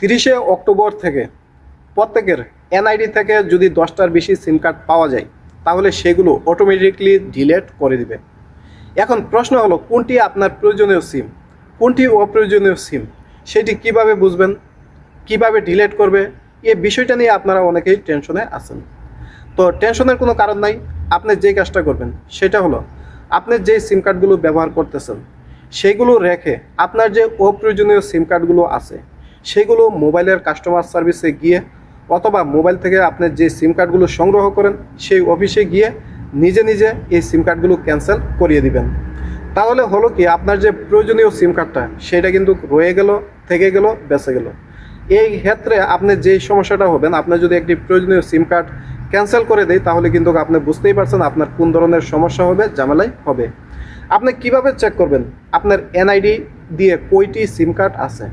তিরিশে অক্টোবর থেকে প্রত্যেকের এনআইডি থেকে যদি দশটার বেশি সিম কার্ড পাওয়া যায়, তাহলে সেগুলো অটোমেটিকলি ডিলেট করে দিবে। এখন প্রশ্ন হলো, কোনটি আপনার প্রয়োজনীয় সিম? কোনটি অপ্রয়োজনীয় সিম? সেটি কীভাবে বুঝবেন? কীভাবে ডিলেট করবে? এ বিষয়টা নিয়ে আপনারা অনেকেই টেনশনে আছেন। তো টেনশনের কোনো কারণ নাই, আপনি যেই কাজটা করবেন, সেটা হলো, আপনি যে সিম কার্ডগুলো ব্যবহার করতেছেন, সেগুলো রেখে আপনার যে অপ্রয়োজনীয় সিম কার্ডগুলো আছে সেগুলো মোবাইলের কাস্টমার সার্ভিসে গিয়ে অথবা মোবাইল থেকে আপনি যে সিম কার্ডগুলো সংগ্রহ করেন, সেই অফিসে গিয়ে নিজে নিজে এই সিম কার্ডগুলো ক্যান্সেল করিয়ে দিবেন। তাহলে হলো কি, আপনার যে প্রয়োজনীয় সিম কার্ডটা সেটা কিন্তু রয়ে গেল, থেকে গেল, বেঁচে গেল। এই ক্ষেত্রে আপনি যেই সমস্যাটা হবেন আপনার যদি একটি প্রয়োজনীয় সিম কার্ড ক্যান্সেল করে দেয়, তাহলে কিন্তু আপনি বুঝতেই পারছেন আপনার কোন ধরনের সমস্যা হবে, ঝামেলাই হবে। আপনি কীভাবে চেক করবেন? আপনার এনআইডি দিয়ে কয়টি সিম কার্ড আছে।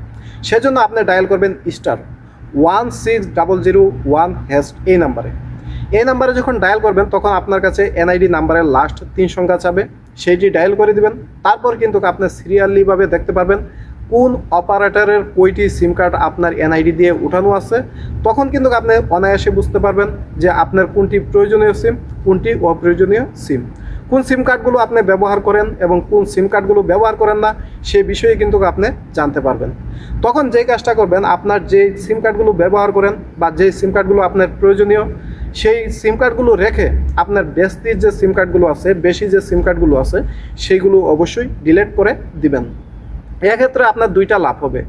সেজন্য আপনি ডায়াল করবেন star one six double zero one hash এই নাম্বারে এই নাম্বারে যখন ডায়াল করবেন, তখন আপনার কাছে এনআইডি নাম্বারের লাস্ট তিন সংখ্যা চাবে সেইটি ডায়াল করে দিবেন। তারপর কিন্তু আপনি সিরিয়ালিভাবে দেখতে পারবেন কোন অপারেটরের কয়টি সিম কার্ড আপনার এনআইডি দিয়ে উঠানো আছে। তখন কিন্তু আপনি অনায়াসে বুঝতে পারবেন যে আপনার কোনটি প্রয়োজনীয় সিম কোনটি অপ্রয়োজনীয় সিম কোন সিম কার্ডগুলো আপনি ব্যবহার করেন এবং কোন সিম কার্ডগুলো ব্যবহার করেন না, সে বিষয়ে কিন্তু আপনি জানতে পারবেন। তখন যে কাজটা করবেন, আপনার যে সিম কার্ডগুলো ব্যবহার করেন বা যে সিম কার্ডগুলো আপনার প্রয়োজনীয়, সেই সিম কার্ডগুলো রেখে আপনার বেস্তির যে সিম কার্ডগুলো আছে, বেশি যে সিম কার্ডগুলো আছে, সেইগুলো অবশ্যই ডিলিট করে দিবেন। এক্ষেত্রে আপনার দুইটা লাভ হবে।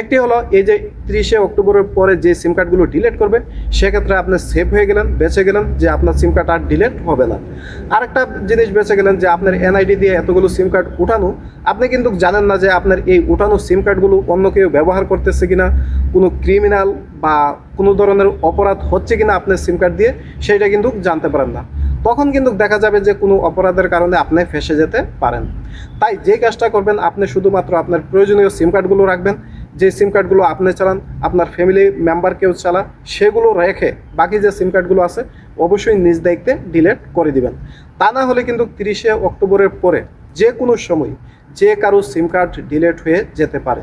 একটি হলো এই যে তিরিশে অক্টোবরের পরে যে সিম কার্ডগুলো ডিলেট করবে, সেক্ষেত্রে আপনি সেভ হয়ে গেলেন, বেঁচে গেলেন যে আপনার সিম কার্ড আর ডিলেট হবে না। আরেকটা জিনিস বেঁচে গেলেন যে আপনার এনআইডি দিয়ে এতগুলো সিম কার্ড উঠানো, আপনি কিন্তু জানেন না যে আপনার এই উঠানো সিম কার্ডগুলো অন্য কেউ ব্যবহার করতেছে কিনা, কোনো ক্রিমিনাল বা কোনো ধরনের অপরাধ হচ্ছে কিনা আপনার সিম কার্ড দিয়ে, সেইটা কিন্তু জানতে পারেন না। তখন কিন্তু দেখা যাবে যে কোনো অপরাধের কারণে আপনি ফেসে যেতে পারেন। তাই যে কাজটা করবেন, আপনি শুধুমাত্র আপনার প্রয়োজনীয় সিম কার্ডগুলো রাখবেন যে সিম কার্ডগুলো আপনি চালান, আপনার ফ্যামিলি মেম্বার কেউ চালান, সেগুলো রেখে বাকি যে সিম কার্ডগুলো আছে, অবশ্যই নিজ দায়িত্বে ডিলেট করে দিবেন। তা না হলে কিন্তু তিরিশে অক্টোবরের পরে যে কোনো সময় যে কারও সিম কার্ড ডিলেট হয়ে যেতে পারে।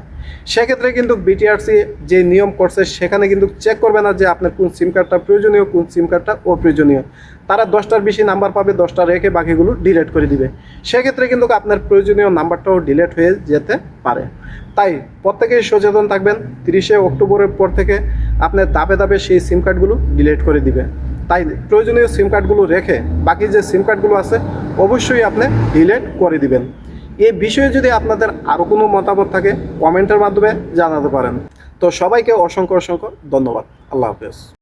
সেক্ষেত্রে কিন্তু বিটিআরসি যে নিয়ম করছে, সেখানে কিন্তু চেক করবে না যে আপনার কোন সিম কার্ডটা প্রয়োজনীয়, কোন সিম কার্ডটা অপ্রয়োজনীয়। তারা দশটার বেশি নাম্বার পাবে, দশটা রেখে বাকিগুলো ডিলেট করে দিবে। সেক্ষেত্রে কিন্তু আপনার প্রয়োজনীয় নাম্বারটাও ডিলেট হয়ে যেতে পারে। তাই প্রত্যেকেই সচেতন থাকবেন, তিরিশে অক্টোবরের পর থেকে আপনার দাপে দাপে সেই সিম কার্ডগুলো ডিলেট করে দিবে। তাই প্রয়োজনীয় সিম কার্ডগুলো রেখে বাকি যে সিম কার্ডগুলো আছে, অবশ্যই আপনি ডিলেট করে দিবেন। এই বিষয়ে যদি আপনাদের আরও কোনো মতামত থাকে কমেন্টের মাধ্যমে জানাতে পারেন। তো সবাইকে অসংখ্য অসংখ্য ধন্যবাদ। আল্লাহ হাফেজ।